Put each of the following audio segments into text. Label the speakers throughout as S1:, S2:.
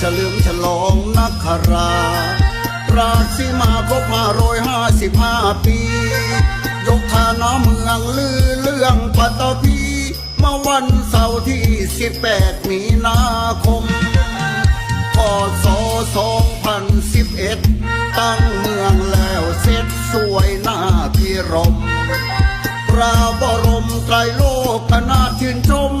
S1: ฉลิมฉลองนักขราราศีมาครบห้าร้อยห้าสิบห้าปี ยกฐานะเมืองลือเรื่องปัตตภีเมื่อวันเสาร์ที่18มีนาคมพศ2011ตั้งเมืองแล้วเสร็จสวยหน้าพิรมพระบรมไตรโลกนาชื่นชม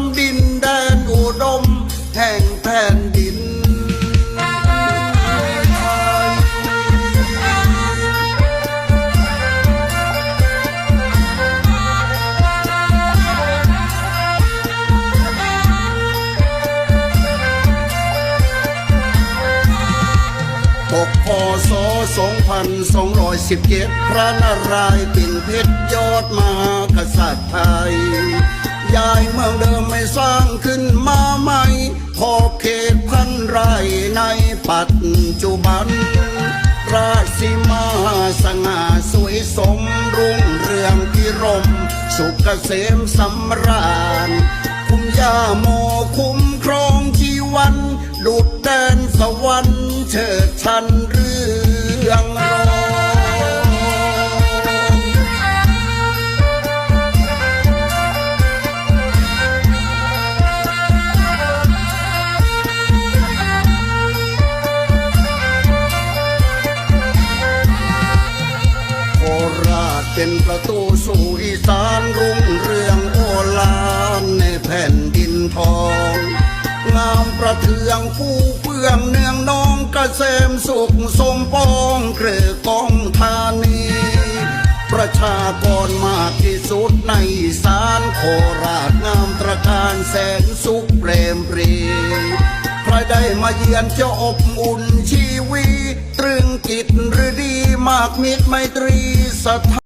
S1: สองพันสองร้อยสิ2517 พระนารายณ์ปิ่นเพชรยอดมหากษัตริย์ไทย ย้ายเมืองเดิมไม่สร้างขึ้นมาใหม่ ขอบเขตพันไรในปัจจุบัน ราชสีมาสง่าสวยสมรุ่งเรืองที่รม สุขเกษมสำราญ คุ้มยาโมคุ้มครองชีวัน ดุดแดนสวรรค์เชิดชันเเป็นประตูสู่อีสานรุ่งเรืองโอฬารในแผ่นดินทอง งามประเทืองผู้เปื้องเนืองน้องกเกษมสุขสมปองเกลือกองธานี ประชากรมากที่สุดในอีสานโคราชงามตระการแสนสุขเปรมปรีใครได้มาเยือนจะอบอุ่นชีวี ตรึงจิตหรือดีมากมิตรไมตรีสถา